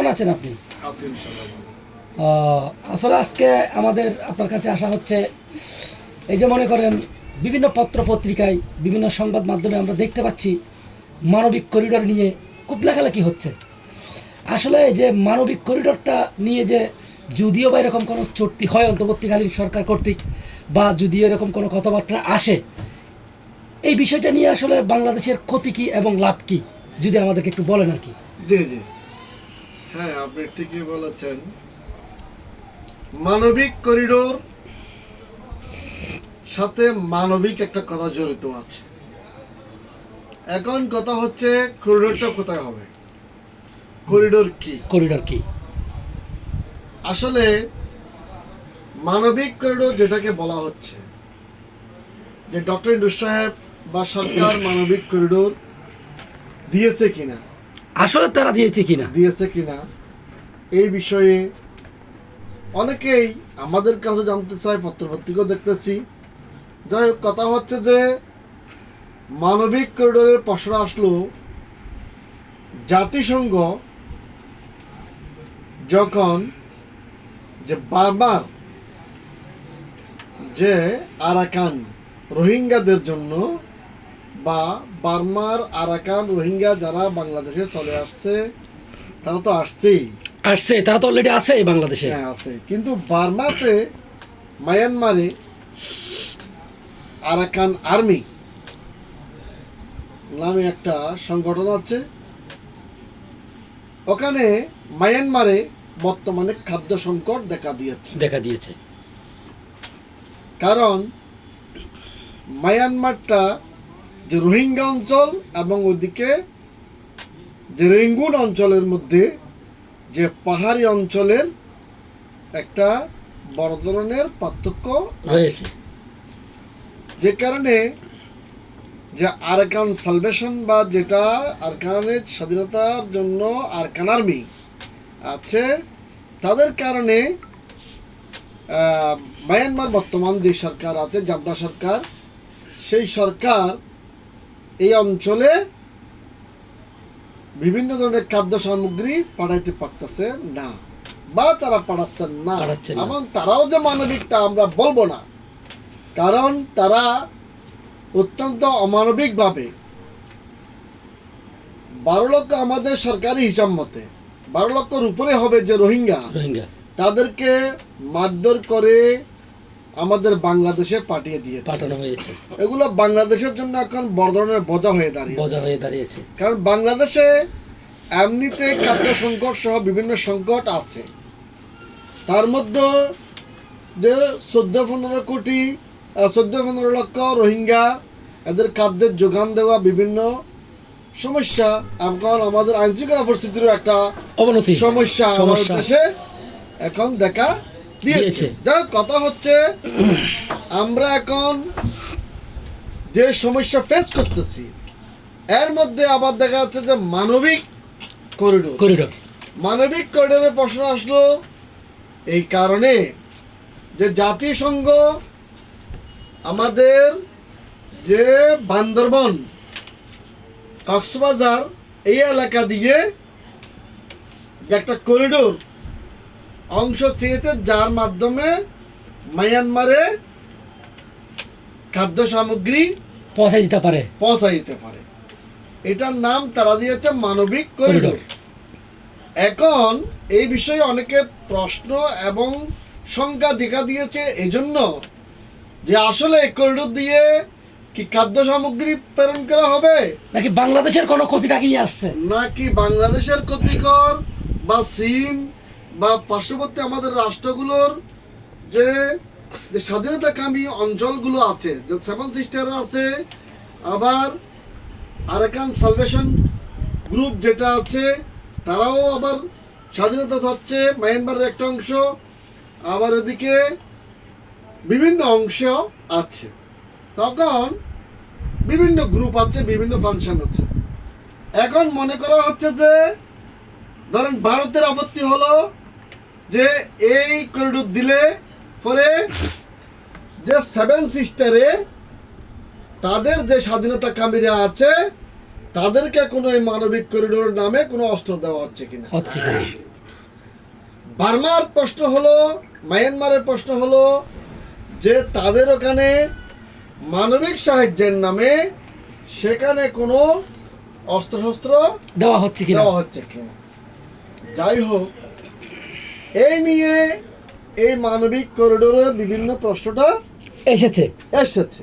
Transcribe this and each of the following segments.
কেমন আছেন আপনি? আসলে আজকে আমাদের আপনার কাছে আসা হচ্ছে এই যে মনে করেন বিভিন্ন পত্র পত্রিকায় বিভিন্ন সংবাদ মাধ্যমে আমরা দেখতে পাচ্ছি মানবিক করিডোর নিয়ে খুব লেখালেখি হচ্ছে। আসলে এই যে মানবিক করিডোরটা নিয়ে যে যদিও বা এরকম কোনো চুক্তি হয় অন্তর্বর্তীকালীন সরকার কর্তৃক বা যদি এরকম কোনো কথাবার্তা আসে এই বিষয়টা নিয়ে আসলে বাংলাদেশের ক্ষতি কী এবং লাভ কী? যদি আমাদেরকে একটু বলেন আর কি। জি জি। হ্যাঁ আপনি ঠিকই বলেছেন। মানবিক করিডোর সাথে মানবিক একটা কথা জড়িত আছে। এখন কথা হচ্ছে করিডোরটা কোথায় হবে? করিডোর কি? করিডোর কি? আসলে মানবিক করিডোর যেটাকে বলা হচ্ছে যে ডক্টর ইন্দুর সাহেব বা সরকার মানবিক করিডোর দিয়েছে কিনা আসলে তারা দিয়েছে কিনা? দিয়েছে কিনা? এই বিষয়ে অনেকেই আমাদের কাছে জানতে চায়, পত্রপত্রিকাও দেখতেছি। যাই হোক, কথা হচ্ছে যে মানবিক করিডোরের পসরা আসলো জাতিসংঘ যখন যে বারবার যে আরাকান রোহিঙ্গাদের জন্য বা বার্মার আরাকান রোহিঙ্গা যারা বাংলাদেশে চলে আসছে তারা তো আসছেই। আসছে তারা তো অলরেডি আছে বাংলাদেশে। হ্যাঁ আছে। কিন্তু বার্মাতে মায়ানমারে আরাকান আর্মি নামে একটা সংগঠন আছে। ওখানে মায়ানমারে বর্তমানে খাদ্য সংকট দেখা দিয়েছে। দেখা দিয়েছে। কারণ মায়ানমারটা যে রোহিঙ্গা অঞ্চল এবং ওদিকে যে রেঙ্গুন অঞ্চলের মধ্যে যে পাহাড়ি অঞ্চলের একটা বড় ধরনের পার্থক্য রয়েছে। যে কারণে যে আরকান সালভেশন বা যেটা আরকানের স্বাধীনতার জন্য আরকান আর্মি আছে তাদের কারণে মায়ানমার বর্তমান যে সরকার আছে জাদ্দা সরকার সেই সরকার এই অঞ্চলে বিভিন্ন ধরনের খাদ্য সামগ্রী পাঠাইতে পারতেছে না বা তারা পাঠাচ্ছেন না। এবং তারাও যে মানবিক তা আমরা বলব না। কারণ তারা অত্যন্ত অমানবিকভাবে বারো লক্ষ আমাদের সরকারি হিসাব মতে বারো লক্ষর উপরে হবে যে রোহিঙ্গা রোহিঙ্গা। তাদেরকে মারধর করে আমাদের বাংলাদেশে পাঠিয়ে দিয়েছে। পাঠানো হয়েছে। এগুলো বাংলাদেশের জন্য এখন বড় ধরনের বোঝা হয়ে দাঁড়িয়ে বজা হয়ে দাঁড়িয়েছে। কারণ বাংলাদেশে এমনিতে খাদ্য সংকট সহ বিভিন্ন সংকট আছে। তার মধ্যে যে চোদ্দ পনেরো কোটি চোদ্দ পনেরো লক্ষ রোহিঙ্গা এদের খাদ্যের যোগান দেওয়া বিভিন্ন সমস্যা এখন আমাদের আইন শৃঙ্খলা পরিস্থিতিরও একটা অবনতি সমস্যা আমাদের দেশে এখন দেখা দিয়েছে। যাই কথা হচ্ছে আমরা এখন যে সমস্যা ফেস করতেছি এর মধ্যে আবার দেখা যাচ্ছে যে মানবিক করিডোর করিডোর মানবিক করিডোরের প্রশ্ন আসলো এই কারণে যে জাতিসংঘ আমাদের যে বান্দরবন কক্সবাজার এই এলাকা দিয়ে যে একটা করিডোর অংশ চেয়েছে যার মাধ্যমে মায়ানমারে খাদ্য সামগ্রী পৌঁছাই দিতে পারে। পৌঁছা যেতে পারে। এটার নাম তারা দিয়েছে মানবিক করিডোর। এখন এই বিষয়ে অনেকে প্রশ্ন এবং শঙ্কা দেখা দিয়েছে এজন্য যে আসলে এই করিডোর দিয়ে কি খাদ্য সামগ্রী প্রেরণ করা হবে? নাকি বাংলাদেশের কোনো ক্ষতিটা কি নিয়ে আসছে? নাকি বাংলাদেশের ক্ষতিকর বা চীন বা পার্শ্ববর্তী আমাদের রাষ্ট্রগুলোর যে যে স্বাধীনতাকামী অঞ্চলগুলো আছে, যে সেভেন সিস্টার আছে, আবার আরাকান সালভেশন গ্রুপ যেটা আছে, তারাও আবার স্বাধীনতা চাচ্ছে মায়ানমারের একটা অংশ, আবার এদিকে বিভিন্ন অংশ আছে। তখন বিভিন্ন গ্রুপ আছে, বিভিন্ন ফাংশন আছে। এখন মনে করা হচ্ছে যে, ধরেন ভারতের আপত্তি হলো যে এই করিডোর দিলে পরে যে সেভেন সিস্টারে তাদের যে স্বাধীনতা কামীরা আছে তাদেরকে কোনো এই মানবিক করিডোর নামে কোনো অস্ত্র দেওয়া হচ্ছে কিনা? হচ্ছে বার্মার প্রশ্ন হলো মায়ানমারের প্রশ্ন হলো যে তাদের ওখানে মানবিক সাহায্যের নামে সেখানে কোনো অস্ত্রশস্ত্র দেওয়া হচ্ছে কিনা? দেওয়া হচ্ছে কিনা? যাই হোক এই নিয়ে এই মানবিক করিডোরের বিভিন্ন প্রশ্নটা এসেছে। এসেছে।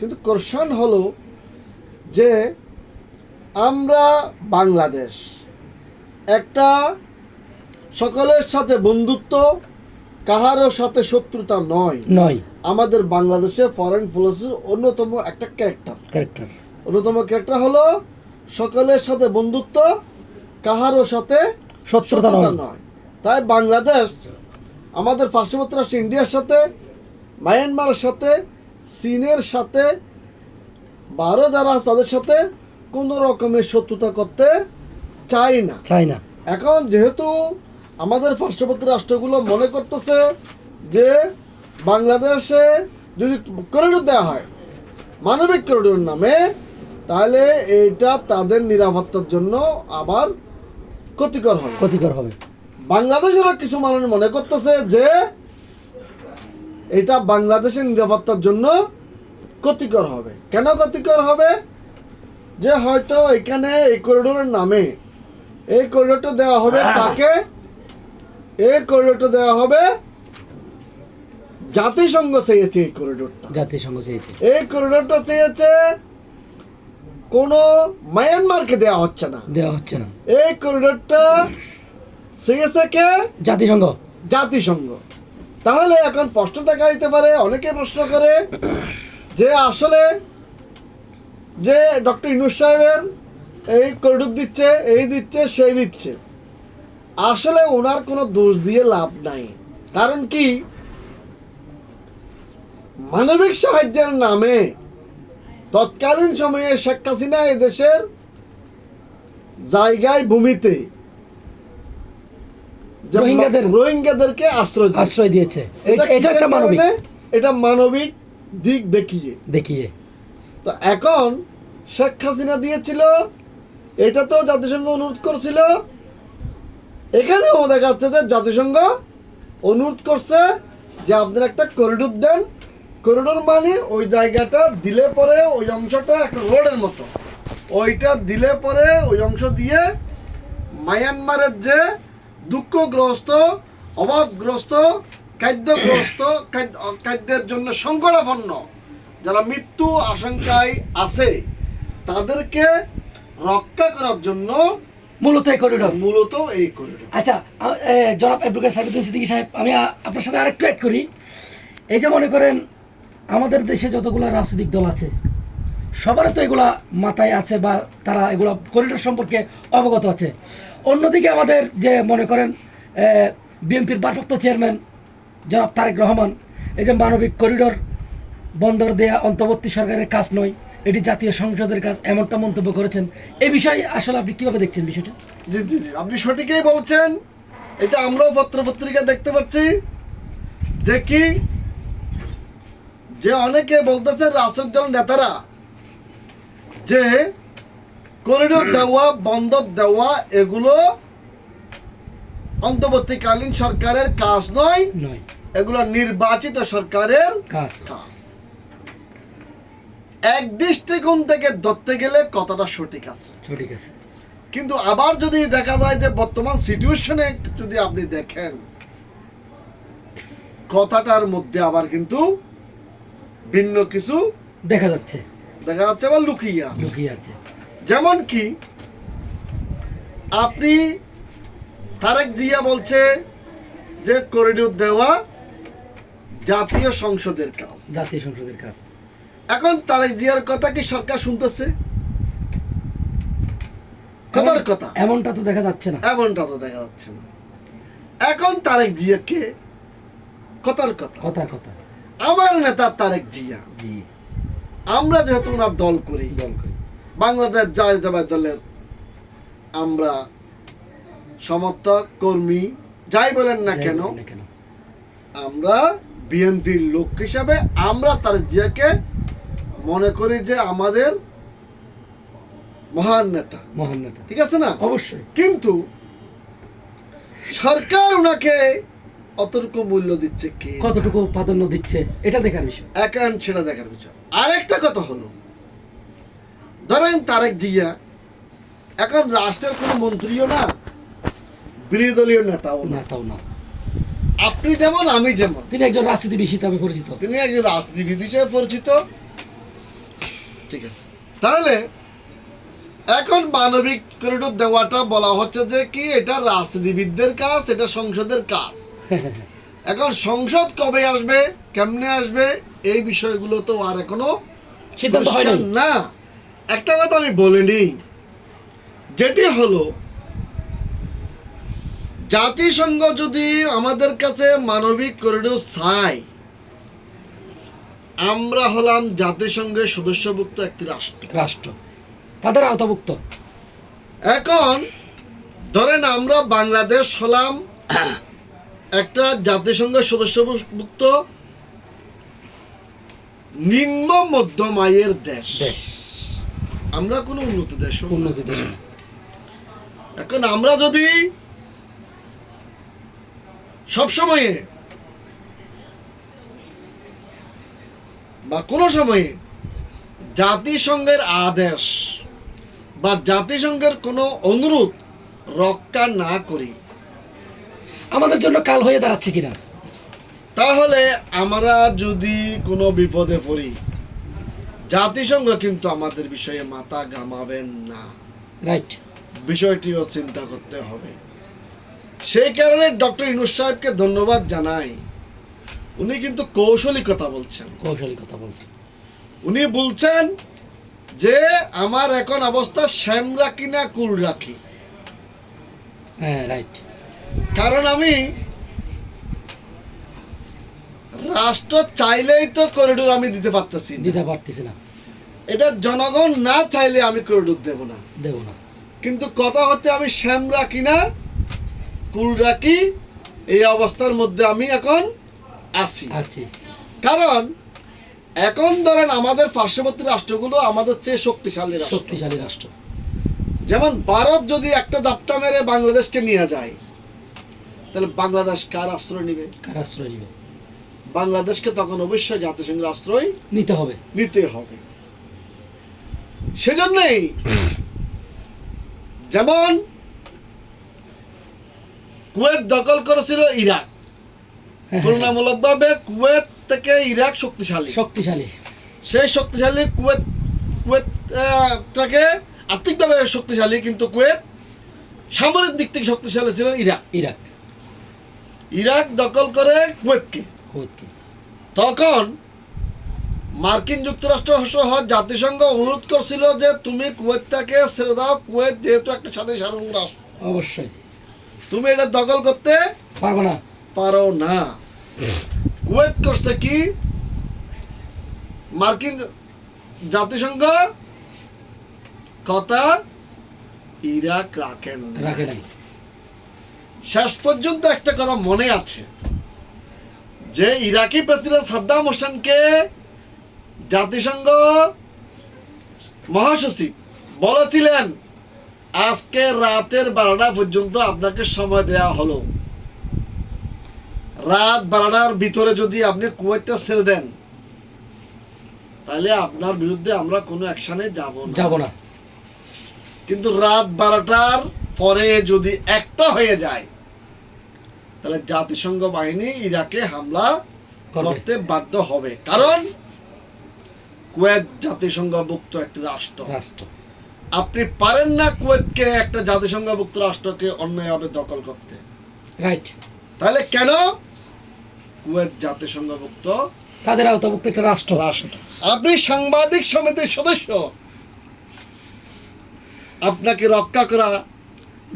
কিন্তু কোশ্চেন হলো যে আমরা বাংলাদেশ একটা সকলের সাথে বন্ধুত্ব কাহারও সাথে শত্রুতা নয়। নয়। আমাদের বাংলাদেশে ফরেন পলিসির অন্যতম একটা ক্যারেক্টার ক্যারেক্টার অন্যতম ক্যারেক্টার হলো সকলের সাথে বন্ধুত্ব কাহারও সাথে শত্রুতা নয়। নয়। তাই বাংলাদেশ আমাদের পার্শ্ববর্তী রাষ্ট্র ইন্ডিয়ার সাথে মায়ানমারের সাথে চীনের সাথে বারো যারা আছে তাদের সাথে কোনো রকমের শত্রুতা করতে চাই না। চাই না। এখন যেহেতু আমাদের পার্শ্ববর্তী রাষ্ট্রগুলো মনে করতেছে যে বাংলাদেশে যদি করিডোর দেওয়া হয় মানবিক করিডোর নামে তাহলে এইটা তাদের নিরাপত্তার জন্য আবার ক্ষতিকর হবে। ক্ষতিকর হবে। বাংলাদেশেরও কিছু মানুষ মনে করতেছে যে এটা বাংলাদেশের নিরাপত্তার জন্য ক্ষতিকর হবে। কেন ক্ষতিকর হবে? যে হয়তো এখানে এই করিডোরের নামে এই করিডোরটা দেওয়া হবে তাকে এই করিডোরটা দেওয়া হবে জাতিসংঘ চেয়েছে এই করিডোরটা জাতিসংঘ চেয়েছে। এই করিডোরটা চেয়েছে কোনো মায়ানমারকে দেওয়া হচ্ছে না। দেওয়া হচ্ছে না। এই করিডোরটা চেয়েছে কে? জাতিসংঘ। জাতিসংঘ। তাহলে এখন প্রশ্ন দেখা দিতে পারে অনেকে প্রশ্ন করে যে আসলে যে ডক্টর ইনুস সাহেবের এই করিডোর দিচ্ছে এই দিচ্ছে সেই দিচ্ছে। আসলে ওনার কোনো দোষ দিয়ে লাভ নাই। কারণ কি? মানবিক সাহায্যের নামে তৎকালীন সময়ে শেখ হাসিনা এই দেশের জায়গায় ভূমিতে রোহিঙ্গাদের- রোহিঙ্গাদেরকে আশ্রয় আশ্রয় দিয়েছে। এটা- একটা মানবিক। এটা মানবিক দিক দেখিয়ে। দেখিয়ে। তো এখন শেখ হাসিনা দিয়েছিল এটা তো জাতিসংঘ অনুরোধ করেছিল। এখানেও দেখা যাচ্ছে যে জাতিসংঘ অনুরোধ করছে যে আপনারা একটা করিডোর দেন। করিডোর মানে ওই জায়গাটা দিলে পরে ওই অংশটা একটা রোডের মতো। ওইটা দিলে পরে ওই অংশ দিয়ে মায়ানমারের যে দুঃখগ্রস্ত অভাবগ্রস্ত খাদ্যগ্রস্ত খাদ্য খাদ্যের জন্য সংকটাপন্ন যারা মৃত্যু আশঙ্কায় আছে তাদেরকে রক্ষা করার জন্য মূলত এই করিডোর মূলত এই করিডোর আচ্ছা জনাব অ্যাডভোকেট সাইফুদ্দিন সিদ্দিকী সাহেব আমি আপনার সাথে আরেকটু অ্যাড করি। এই যে মনে করেন আমাদের দেশে যতগুলো রাজনৈতিক দল আছে সবারই তো এগুলা মাথায় আছে বা তারা এগুলা করিডোর সম্পর্কে অবগত আছে। অন্যদিকে আমাদের যে মনে করেন বিএনপির ভারপ্রাপ্ত চেয়ারম্যান জনাব তারেক রহমান, এই যে মানবিক করিডোর বন্দর দেয়া অন্তর্বর্তী সরকারের কাজ নয়, এটি জাতীয় সংসদের কাজ এমনটা মন্তব্য করেছেন। এই বিষয়ে আসলে আপনি কীভাবে দেখছেন বিষয়টা? জি জি জি। আপনি সঠিকই বলছেন। এটা আমরাও পত্র পত্রিকা দেখতে পাচ্ছি যে কি, যে অনেকে বলতেছে রাষ্ট্রের দল নেতারা যে করিডোর দেওয়া বন্দর দেওয়া এগুলো অন্তর্বর্তীকালীন সরকারের কাজ নয় নয়। এগুলো নির্বাচিত সরকারের কাজ। কাজ। এক দৃষ্টিকোণ থেকে ধরতে গেলে কথাটা সঠিক আছে। সঠিক আছে। কিন্তু আবার যদি দেখা যায় যে বর্তমান সিচুয়েশনে যদি আপনি দেখেন কথাটার মধ্যে আবার কিন্তু ভিন্ন কিছু দেখা যাচ্ছে। দেখা যাচ্ছে আবার লুকিয়ে আছে। লুকিয়ে আছে। যেমন কি আপনি তারেক জিয়া বলছে যে করিডোর দেওয়া জাতীয় সংসদের কাজ। জাতীয় সংসদের কাজ। এখন তারেক জিয়ার কথা কি সরকার শুনতেছে? কথার কথা। এমনটা তো দেখা যাচ্ছে না। এমনটা তো দেখা যাচ্ছে না। এখন তারেক জিয়াকে কথার কথা। কথার কথা। আমার নেতা তারেক জিয়া। জি। আমরা যেহেতু ওনার দল করি দল করি। বাংলাদেশ জাতীয়তাবাদী দলের আমরা সমর্থক কর্মী যাই বলেন না কেন বলুন না কেন। আমরা বিএনপির লোক হিসাবে আমরা তার জিয়াকে মনে করি যে আমাদের মহান নেতা। মহান নেতা। ঠিক আছে না? অবশ্যই। কিন্তু সরকার ওনাকে অতটুকু মূল্য দিচ্ছে কে? কতটুকু প্রাধান্য দিচ্ছে? এটা দেখার বিষয়। একান্ত সেটা দেখার বিষয়। আরেকটা কথা হলো ধরেন তারেক জিয়া এখন রাষ্ট্রের কোনো মন্ত্রীও না বিরোধী দলীয় নেতাও না। না না। আপনি যেমন আমি যেমন। তিনি একজন রাজনীতিবিদ হিসাবে পরিচিত। তিনি একজন রাজনীতিবিদ হিসেবে পরিচিত। ঠিক আছে। তাহলে এখন মানবিক করিডোর দেওয়াটা বলা হচ্ছে যে কি এটা রাজনীতিবিদদের কাজ এটা সংসদের কাজ। এখন সংসদ কবে আসবে? কেমনে আসবে? এই বিষয়গুলো তো আর এখনও সিদ্ধান্ত হয় না। একটা কথা আমি বলিনি যেটি হলো জাতিসংঘ যদি আমাদের কাছে মানবিক করিডোর চায় আমরা হলাম জাতিসংঘের সদস্যভুক্ত একটি রাষ্ট্র। রাষ্ট্র। তাদের আওতাভুক্ত। এখন ধরেন আমরা বাংলাদেশ হলাম একটা জাতিসংঘের সদস্যভুক্ত নিম্ন মধ্যম আয়ের দেশ। দেশ। আমরা কোনো উন্নত দেশ। উন্নতি দেশ। এখন আমরা যদি সবসময়ে বা কোনো সময়ে জাতিসংঘের আদেশ বা জাতিসংঘের কোনো অনুরোধ রক্ষা না করি আমাদের জন্য কাল হয়ে দাঁড়াচ্ছে কিনা? তাহলে আমরা যদি কোনো বিপদে পড়ি জাতিসংঘ কিন্তু আমাদের বিষয়ে মাথা ঘামাবেন না। রাইট বিষয়টিও চিন্তা করতে হবে। সেই কারণে ডক্টর ইনুস সাহেবকে ধন্যবাদ জানাই। উনি কিন্তু কৌশলী কথা বলছেন। কৌশলী কথা বলছেন। উনি বলছেন যে আমার এখন অবস্থা শ্যাম রাখি না কুল রাখি হ্যাঁ রাইট কারণ আমি রাষ্ট্র চাইলেই তো করিডোর আমি দিতে পারতেছি দিতে পারতেছি না। এটা জনগণ না চাইলে আমি করিডোর দেব না। দেব না। কিন্তু কথা হচ্ছে আমি শ্যাম রাখি না কুল রাখি এই অবস্থার মধ্যে আমি এখন আছি। আছি। কারণ এখন ধরেন আমাদের পার্শ্ববর্তী রাষ্ট্রগুলো আমাদের চেয়ে শক্তিশালী রাষ্ট্র। শক্তিশালী রাষ্ট্র। যেমন ভারত যদি একটা জাপটা মেরে বাংলাদেশকে নিয়ে যায় তাহলে বাংলাদেশ কার আশ্রয় নিবে? কার আশ্রয় নিবে? বাংলাদেশকে তখন অবশ্যই জাতিসংঘের আশ্রয় নিতে হবে। নিতে হবে। সেজন্যই যেমন কুয়েত দখল করেছিল ইরাক। হ্যাঁ, তুলনামূলকভাবে কুয়েত থেকে ইরাক শক্তিশালী। শক্তিশালী। সেই শক্তিশালী কুয়েত কুয়েতটাকে আর্থিকভাবে শক্তিশালী কিন্তু কুয়েত সামরিক দিক থেকে শক্তিশালী ছিল ইরাক। ইরাক। ইরাক দখল করে কুয়েতকে। কুয়েতকে। তখন মার্কিন যুক্তরাষ্ট্র সহ জাতিসংঘ অনুরোধ করছিল যে তুমি কুয়েতটাকে ছেড়ে দাও কুয়েত যেহেতু একটা সাথে সারুং রাষ্ট্র। অবশ্যই। তুমি এটা দখল করতে পারব না। পারো না। কুয়েত করছে কি? মার্কিন জাতিসংঘ কথা ইরাক রাখেন। রাখে নাই। শেষ পর্যন্ত একটা কথা মনে আছে যে ইরাকি প্রেসিডেন্ট সাদ্দাম হোসেনকে জাতিসংঘ মহাসচিব বলেছিলেন আজকে রাতের বারোটা পর্যন্ত আপনাকে সময় দেয়া হলো। রাত বারোটার ভিতরে যদি আপনি কুয়েতটা ছেড়ে দেন তাহলে আপনার বিরুদ্ধে আমরা কোনো অ্যাকশানে যাব না। যাব না। কিন্তু রাত বারোটার পরে যদি একটা হয়ে যায় তাহলে জাতিসংঘ বাহিনী ইরাকে হামলা করতে বাধ্য হবে। কারণ কুয়েত জাতিসংঘভুক্ত একটি রাষ্ট্র। রাষ্ট্র। আপনি পারেন না কুয়েতকে একটা জাতিসংঘভুক্ত রাষ্ট্রকে অন্যায়ভাবে দখল করতে। রাইট তাহলে কেন কুয়েত জাতিসংঘভুক্ত? তাদের আওতাভুক্ত একটা রাষ্ট্র। রাষ্ট্র। আপনি সাংবাদিক সমিতির সদস্য। আপনাকে রক্ষা করা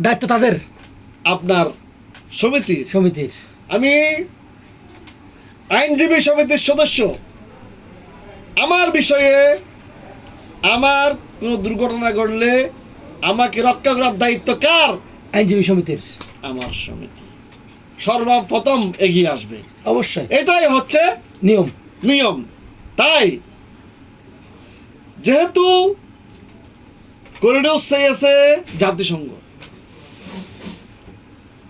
দায়িত্ব তাদের। আপনার সমিতির। সমিতির। আমি আইনজীবী সমিতির সদস্য। আমার বিষয়ে আমার কোনো দুর্ঘটনা ঘটলে আমাকে রক্ষা করার দায়িত্ব কার? আইনজীবী সমিতির। আমার সমিতি। সর্বপ্রথম এগিয়ে আসবে। অবশ্যই। এটাই হচ্ছে নিয়ম। নিয়ম। তাই যেহেতু করিডোর চেয়েছে জাতিসংঘ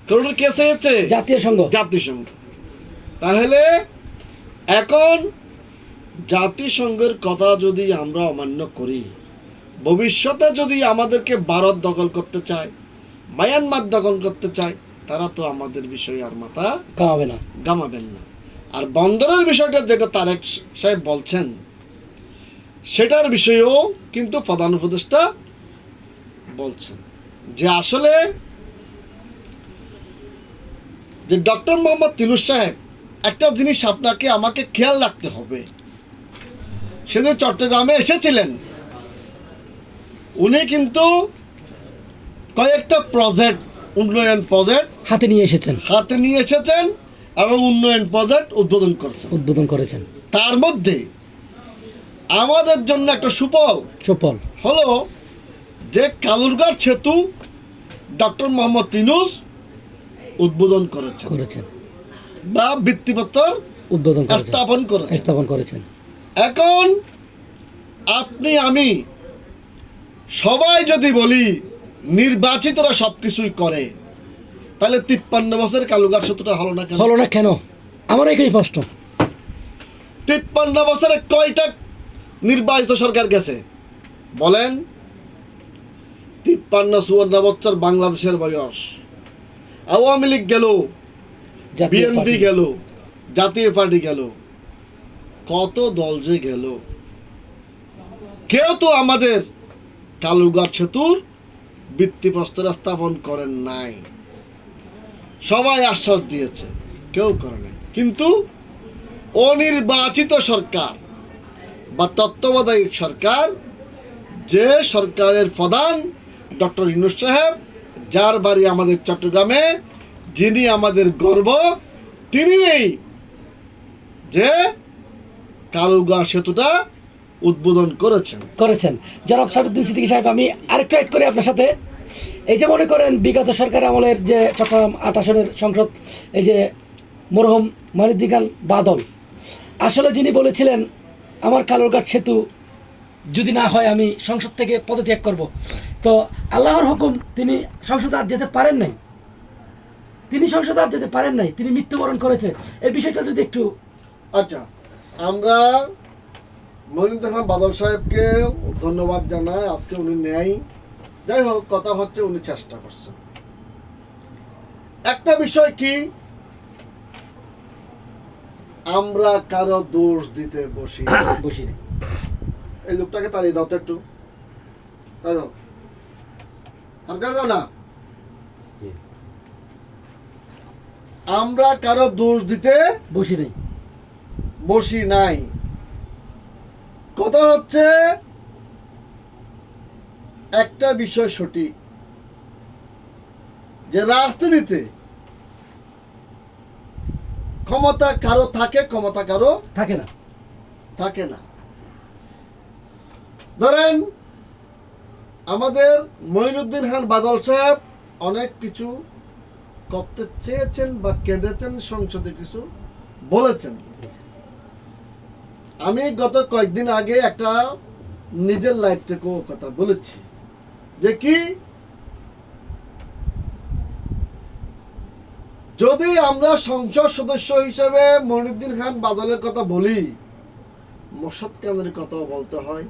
করিডোর কে চেয়েছে জাতীয় সংঘ। জাতিসংঘ তাহলে এখন জাতিসংঘের কথা যদি আমরা অমান্য করি ভবিষ্যতে যদি আমাদেরকে ভারত দখল করতে চায় মায়ানমার দখল করতে চায় তারা তো আমাদের বিষয়ে আর মাথা কামাবে না। গামাবেন না। আর বন্দরের বিষয়টা যেটা তারেক সাহেব বলছেন সেটার বিষয়েও কিন্তু প্রধান উপদেষ্টা বলছেন যে আসলে যে ডক্টর মোহাম্মদ তিনুস সাহেব একটা জিনিস আপনাকে আমাকে খেয়াল রাখতে হবে। সেদিন চট্টগ্রামে এসেছিলেন। উনি কিন্তু কয়েকটা প্রজেক্ট উন্নয়ন প্রজেক্ট হাতে নিয়ে এসেছেন। হাতে নিয়ে এসেছেন এবং উন্নয়ন প্রজেক্ট উদ্বোধন করছেন। উদ্বোধন করেছেন। তার মধ্যে আমাদের জন্য একটা সুফল চপল হলো যে কালুরগার সেতু ডক্টর মোহাম্মদ তিনুস উদ্বোধন করেছেন। করেছেন। বা ভিত্তিপত্র উদ্বোধন স্থাপন করেছেন। স্থাপন করেছেন। এখন আপনি আমি সবাই যদি বলি নির্বাচিতরা সব কিছুই করে তাহলে তিপ্পান্ন বছর কালুগার সেতুটা হলো না কেন? হলো না কেন? আমার এটাই প্রশ্ন। তিপ্পান্ন বছরে কয়টা নির্বাচিত সরকার গেছে? বলেন। তিপ্পান্ন চুয়ান্ন বছর বাংলাদেশের বয়স। আওয়ামী লীগ গেল বিএনপি। গেল জাতীয় পার্টি গেল। কত দল যে গেল। কেউ তো আমাদের কালুগাছ সেতুর ভিত্তিপ্রস্তর স্থাপন করেন নাই। সবাই আশ্বাস দিয়েছে কেউ করে নাই। কিন্তু অনির্বাচিত সরকার বা তত্ত্বাবধায়ক সরকার যে সরকারের প্রধান ডক্টর ইনুস সাহেব যার বাড়ি আমাদের চট্টগ্রামে, যিনি আমাদের গর্ব, তিনি এই যে কালুগা সেতুটা উদ্বোধন করেছেন। করেছেন। জনাব সাবিদ্দিন সিদ্দিকী সাহেব, আমি আরেকটু অ্যাড করি আপনার সাথে। এই যে মনে করেন, বিগত সরকার আমলের যে চট্টগ্রাম আট আসনের সংসদ, এই যে মরহম মানিদ্দিকাল বাদল, আসলে যিনি বলেছিলেন, আমার কালুরঘাট সেতু যদি না হয়, আমি সংসদ থেকে পদত্যাগ করব। তো আল্লাহর হুকুম তিনি সংসদে আর যেতে পারেন নাই। তিনি সংসদে আর যেতে পারেন নাই তিনি মৃত্যুবরণ করেছে। এই বিষয়টা যদি একটু আচ্ছা আমরা মনিন্দর খান বাদল সাহেবকে ধন্যবাদ জানাই আজকে উনি নেয় যাই হোক কথা হচ্ছে উনি চেষ্টা করছেন। একটা বিষয় কি? আমরা কারও দোষ দিতে বসি বসি এই লোকটাকে তাড়িয়ে দাও তো একটু। তাই দাও সরকার না আমরা কারও দোষ দিতে বসি নেই। বসি নাই। কথা হচ্ছে একটা বিষয় সঠিক। যে রাজনীতিতে ক্ষমতা কারও থাকে ক্ষমতা কারও থাকে না। থাকে না। ধরেন আমাদের মঈনুদ্দিন খান বাদল সাহেব অনেক কিছু করতে চেয়েছেন বা কেঁদেছেন, সংসদে কিছু বলেছেন। আমি গত কয়েকদিন আগে একটা নিজের লাইফ থেকেও কথা বলেছি যে কি, যদি আমরা সংসদ সদস্য হিসেবে মনিউদ্দিন খান বাদলের কথা বলি মোসাদ খানের কথাও বলতে হয়।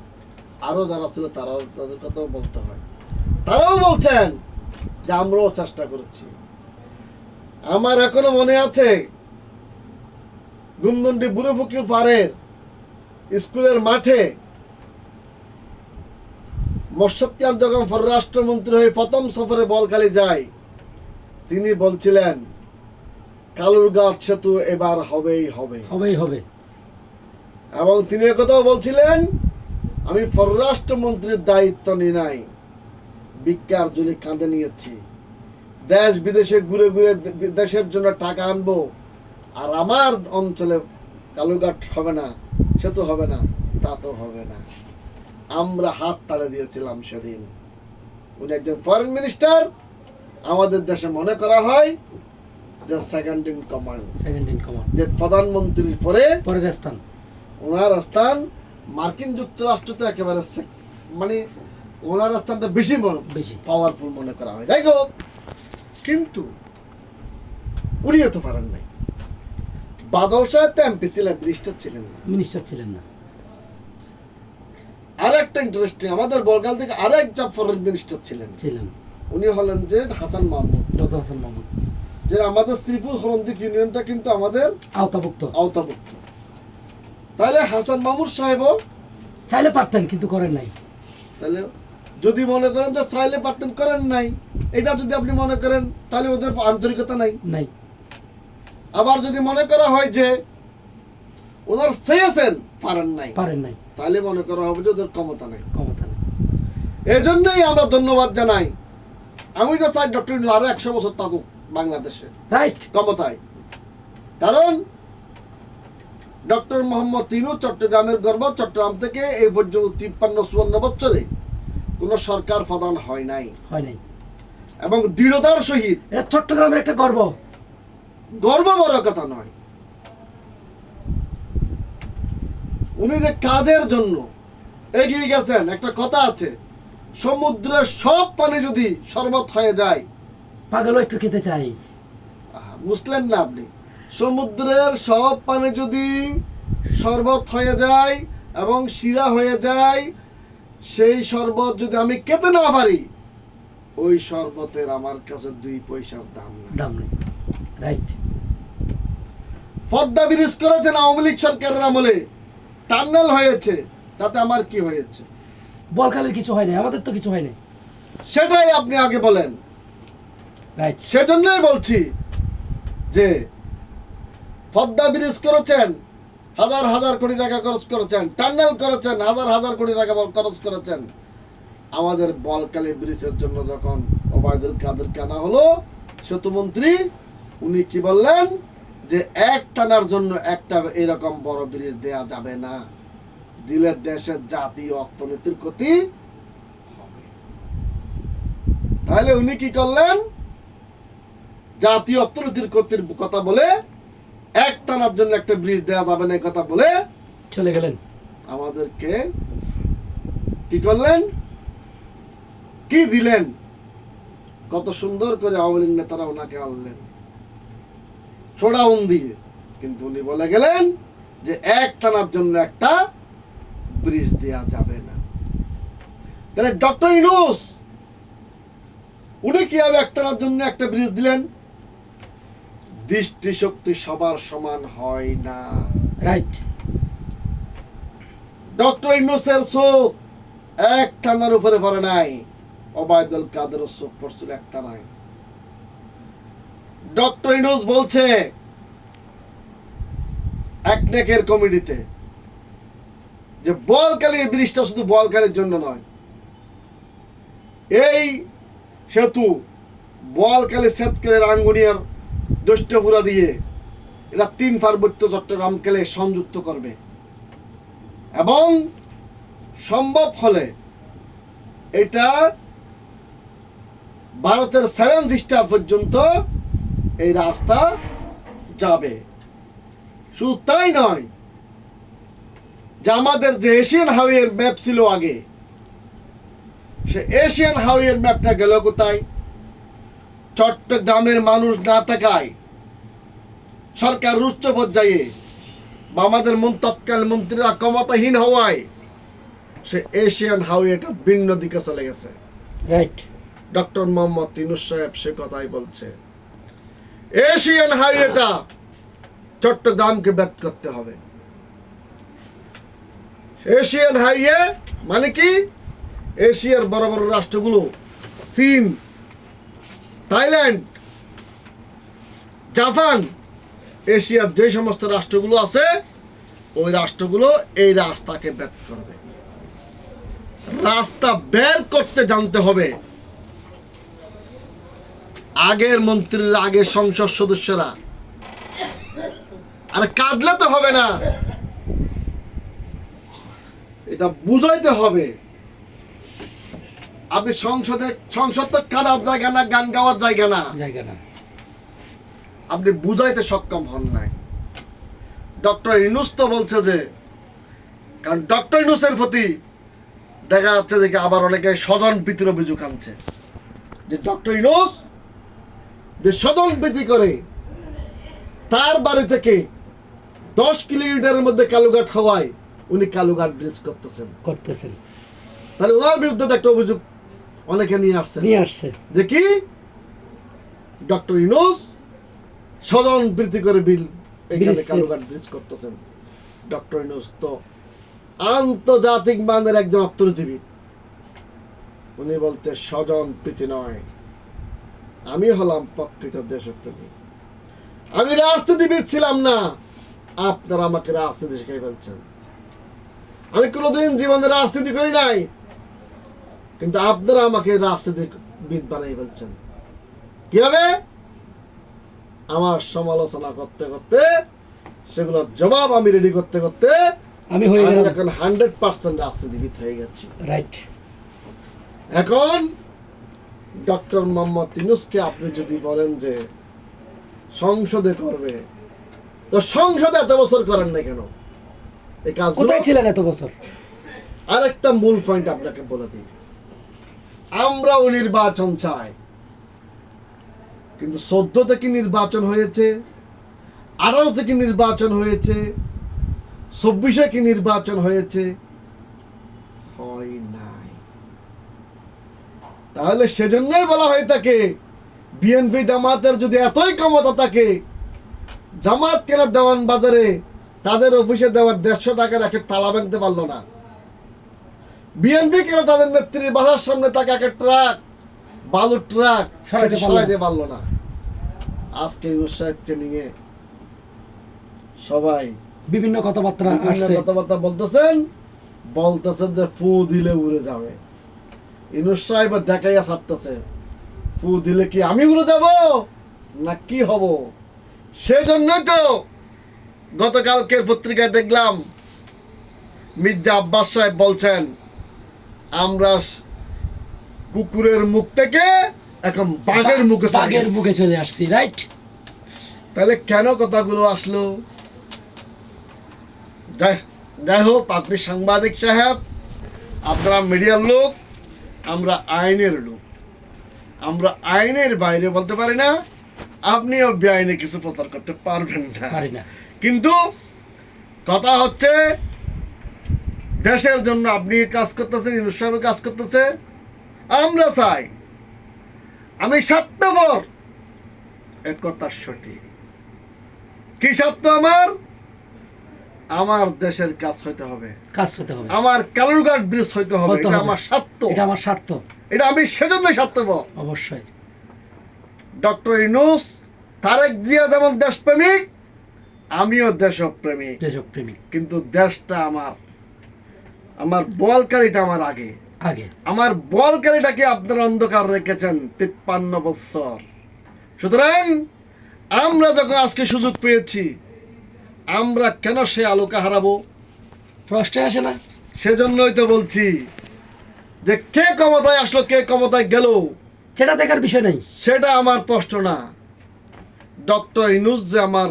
আরও যারা ছিল তারাও তাদের কথাও বলতে হয়। তারাও বলছেন যে আমরাও চেষ্টা করেছি। আমার এখনও মনে আছে গুমদন্ডি বুড়ো ফকির পাড়ের স্কুলের মাঠে মোর্শদ খান যখন পররাষ্ট্রমন্ত্রী হয়ে প্রথম সফরে বলখালি যায় তিনি বলছিলেন কালুরঘাট সেতু এবার হবেই হবে। হবেই হবে। এবং তিনি একথাও বলছিলেন আমি পররাষ্ট্রমন্ত্রীর দায়িত্ব নিই নাই। বিজ্ঞার জন্য কাঁধে নিয়েছি। দেশ বিদেশে ঘুরে ঘুরে দেশের জন্য টাকা আনব। আর আমার অঞ্চলে কালুঘাট হবে না সেতু হবে না তা তো হবে না। আমরা হাত তালে দিয়েছিলাম সেদিন। উনি একজন ফরেন মিনিস্টার আমাদের দেশে মনে করা হয় যে second in command second in command যে প্রধানমন্ত্রীর পরে পরের স্থান। ওনার স্থান মার্কিন যুক্তরাষ্ট্রতে একেবারে মানে ওনার স্থানটা বেশি বেশি। পাওয়ারফুল মনে করা হয়। যাই হোক কিন্তু উনিও তো পারেন নাই। বাদল সাহেব তো এমপি ছিলেন মিনিস্টার ছিলেন না। মিনিস্টার ছিলেন না। আর একটা ইন্টারেস্টিং আমাদের বলগাল থেকে আরও একজন ফরেন মিনিস্টার ছিলেন। ছিলেন। উনি হলেন যে হাসান মাহমুদ। ডক্টর হাসান মাহমুদ। যে আমাদের শ্রীপুর হরণদ্বীপ ইউনিয়নটা কিন্তু আমাদের আওতাভুক্ত। আওতাভুক্ত। তাহলে হাসান মাহমুদ সাহেবও চাইলে পারতেন কিন্তু করেন নাই। তাহলে যদি মনে করেন যে চাইলে পার্টন করেন নাই এটা যদি আপনি মনে করেন তাহলে ওদের আন্তরিকতা নাই। নাই। আবার যদি মনে করা হয় যে ওনার চেয়েছেন পারেন নাই পারেন নাই। তাহলে মনে করা হবে যে ওদের ক্ষমতা নাই। ক্ষমতা নেই। এজন্যই আমরা ধন্যবাদ জানাই। আমি তো চাই ডক্টর আরও একশো বছর থাকুক বাংলাদেশে। রাইট ক্ষমতায়। কারণ ডক্টর মোহাম্মদ তিনু চট্টগ্রামের গর্ব চট্টগ্রাম থেকে এই পর্যন্ত তিপ্পান্ন চুয়ান্ন বছরে কোনো সরকার প্রদান হয় নাই। হয় নাই। এবং দৃঢ়তার সহিত এটা চট্টগ্রামের একটা গর্ব। গর্ব বড় কথা নয়। উনি যে কাজের জন্য এগিয়ে গেছেন একটা কথা আছে সমুদ্রের সব পানি যদি শরবত হয়ে যায় পাগলও একটু খেতে চাই। বুঝলেন না আপনি। সমুদ্রের সব পানি যদি শরবত হয়ে যায় এবং শিরা হয়ে যায় সেই শরবত যদি আমি খেতে না পারি ওই শরবতের আমার কাছে দুই পয়সার দাম দাম নেই। রাইট পদ্মা ব্রিজ করেছেন আওয়ামী লীগ সরকারের আমলে? টান্নেল হয়েছে তাতে আমার কি হয়েছে? বলকালের কিছু হয়নি আমাদের তো কিছু হয়নি সেটাই আপনি আগে বলেন। রাইট সেজন্যই বলছি যে পদ্মা ব্রিজ করেছেন, হাজার হাজার কোটি টাকা খরচ করেছেন টান্নেল করেছেন, হাজার হাজার কোটি টাকা খরচ করেছেন। আমাদের বলকালী ব্রিজের জন্য যখন ওবায়দুল কাদের কানা হলো, সেতুমন্ত্রী, উনি কি বললেন যে এক টানার জন্য একটা এরকম বড় ব্রিজ দেয়া যাবে না। দিলে দেশের জাতীয় অর্থনীতির ক্ষতি হবে। তাহলে উনি কি করলেন? জাতীয় অর্থনীতির ক্ষতির কথা বলে এক টানার জন্য একটা ব্রিজ দেওয়া যাবে না কথা বলে চলে গেলেন। আমাদেরকে কি করলেন? কি দিলেন? কত সুন্দর করে আওয়ামী লীগ নেতারা ওনাকে আনলেন। ছোড়াউন দিয়ে। কিন্তু উনি বলে গেলেন যে এক টানার জন্য একটা ব্রিজ দেয়া যাবে না। তাহলে ডক্টর ইনুস উনি কীভাবে এক টানার জন্য একটা ব্রিজ দিলেন? দৃষ্টিশক্তি সবার সমান হয় না। রাইট ডক্টর ইনুসের চোখ এক টানার উপরে পড়ে নাই। অবায়দুল কাদের চোখ পড়ছিল এক টানায় ডক্টর ইনুস বলছে একনেকের কমিটিতে যে বলকালী ব্রিজটা শুধু বলকালীর জন্য নয় এই সেতু বলকালী সেত করে রাঙ্গুনিয়ার দষ্টপুরা দিয়ে এরা তিন পার্বত্য চট্টগ্রামকে সংযুক্ত করবে। এবং সম্ভব হলে এটা ভারতের সেভেন স্টার পর্যন্ত এই রাস্তা যাবে। শুধু তাই নয়, যে আমাদের যে এশিয়ান হাইওয়ের ম্যাপ ছিল আগে, সে এশিয়ান হাইওয়ের ম্যাপটা গেল কোথায়? চট্টগ্রামের মানুষ না থাকায় সরকার উচ্চ পর্যায়ে বা আমাদের মন তৎকাল মন্ত্রীরা ক্ষমতাহীন হওয়ায় সে এশিয়ান হাইওয়েটা ভিন্ন দিকে চলে গেছে। রাইট ডক্টর মোহাম্মদ তিনুস সাহেব সে কথাই বলছে। এশিয়ান হাইওয়েটা চট্টগ্রামকে ব্যাত করতে হবে। এশিয়ান হাইওয়ে মানে কি? এশিয়ার বড় বড় রাষ্ট্রগুলো চীন থাইল্যান্ড, জাপান, এশিয়ার যে সমস্ত রাষ্ট্রগুলো আছে, ওই রাষ্ট্রগুলো এই রাস্তাকে ব্যাত করবে। রাস্তা বের করতে জানতে হবে। আগের মন্ত্রীর আগের সংসদ সদস্যরা। আর কাঁদলে তো হবে না। এটা বুঝাইতে হবে। আপনি সংসদে সংসদ তো কাঁদার জায়গা না গান গাওয়ার জায়গা না। জায়গা না। আপনি বুঝাইতে সক্ষম হন নাই। ডক্টর ইনুস তো বলছে যে কারণ ডক্টর ইনুসের প্রতি দেখা যাচ্ছে যে আবার অনেকে স্বজন প্রীতির অভিযোগ আনছে। যে ডক্টর ইনুস যে স্বজন প্রীতি করে তার বাড়ি থেকে দশ কিলোমিটারের মধ্যে কালুঘাট হওয়ায় উনি কালুঘাট ব্রিজ করতেছেন। করতেছেন। তাহলে ওনার বিরুদ্ধে একটা অভিযোগ অনেকে নিয়ে আসছেন নিয়ে আসছে। যে কি ডক্টর ইনোস স্বজন বৃদ্ধি করে বিল এখানে কালুঘাট ব্রিজ করতেছেন। ডক্টর ইনোস তো আন্তর্জাতিক মানের একজন অর্থনীতিবিদ। উনি বলতে স্বজন প্রীতি নয় আমি হলাম প্রকৃত দেশপ্রেমী। আমি রাজনীতিবিদ ছিলাম না আপনারা আমাকে রাজনীতি শিখাই ফেলছেন। আমি কোনোদিন জীবনে রাজনীতি করি নাই কিন্তু আপনারা আমাকে রাজনীতিবিদ বানাই ফেলছেন। কীভাবে? আমার সমালোচনা করতে করতে সেগুলোর জবাব আমি রেডি করতে করতে আমি হয়ে গেলাম। এখন হান্ড্রেড পার্সেন্ট রাজনীতিবিদ হয়ে গেছি। রাইট এখন ডক্টর মোহাম্মদ ইনুসকে আপনি যদি বলেন যে সংসদে করবে তো সংসদে এত বছর করেন না কেন? এই কাজ কোথায় ছিলেন এত বছর? আরেকটা মূল পয়েন্ট আপনাকে বলে দিই। আমরাও নির্বাচন চাই। কিন্তু চোদ্দ থেকে নির্বাচন হয়েছে, আঠারো থেকে নির্বাচন হয়েছে, চব্বিশে কি নির্বাচন হয়েছে? হয় নাই। তাহলে সেজন্যই বলা হয়ে থাকে, বিএনপি জামাতের যদি এতই ক্ষমতা থাকে, জামাত কেন দেওয়ান বাজারে তাদের অফিসে দেওয়ার দেড়শো টাকার একটা তালা ভাঙতে পারল না। বিএনপি কেন তাদের নেত্রীর বাসার সামনে তাকে একটা ট্রাক বালুর ট্রাক সেটা পারল না। সরাইতে পারল না। আজকে ইউনুস সাহেবকে নিয়ে সবাই বিভিন্ন কথাবার্তা বিভিন্ন কথাবার্তা বলতেছেন বলতেছেন যে ফু দিলে উড়ে যাবে। ইনুস সাহেব দেখাইয়া ছাড়তেছে ফু দিলে কি আমি উড়ে যাব না কি হব? সেজন্যই তো গতকালকের পত্রিকায় দেখলাম মির্জা আব্বাস সাহেব বলছেন আমরা কুকুরের মুখ থেকে এখন বাঘের মুখে বাঘের মুখে চলে আসছি রাইট তাহলে কেন কথাগুলো আসলো? যাই যাই হোক আপনি সাংবাদিক সাহেব আপনারা মিডিয়ার লোক আমরা আইনের লোক। আমরা আইনের বাইরে বলতে পারি না আপনিও বেআইনে কিছু প্রচার করতে পারবেন না। না। কিন্তু কথা হচ্ছে দেশের জন্য আপনি কাজ করতেছেন ইউনুস সাহেব কাজ করতেছে আমরা চাই আমি স্বার্থপর। এক কথা সঠিক। কি স্বার্থ আমার? আমার দেশের কাজ হইতে হবে। কাজ হতে হবে। আমার কালুরঘাট ব্রিজ হইতে হবে এটা আমার স্বার্থ। এটা আমার স্বার্থ। এটা আমি সেজন্য স্বার্থপর। অবশ্যই। ডক্টর ইনুস তারেক জিয়া যেমন দেশপ্রেমিক আমিও দেশপ্রেমিক। দেশপ্রেমিক। কিন্তু দেশটা আমার। আমার বলকারিটা আমার আগে। আগে। আমার বলকারিটাকে আপনারা অন্ধকার রেখেছেন তিপ্পান্ন বছর সুতরাং আমরা যখন আজকে সুযোগ পেয়েছি আমরা কেন সে আলোকে হারাবো? প্রশ্নে আসে না। সেজন্যই তো বলছি যে কে ক্ষমতায় আসলো কে ক্ষমতায় গেল সেটা দেখার বিষয় নেই। সেটা আমার প্রশ্ন না। ডক্টর ইনুস যে আমার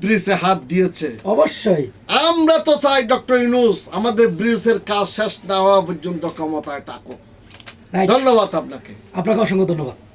ব্রিজে হাত দিয়েছে। অবশ্যই। আমরা তো চাই ডক্টর ইনুস আমাদের ব্রিজের কাজ শেষ না হওয়া পর্যন্ত ক্ষমতায় থাকুক। ধন্যবাদ আপনাকে। আপনাকে অসংখ্য ধন্যবাদ।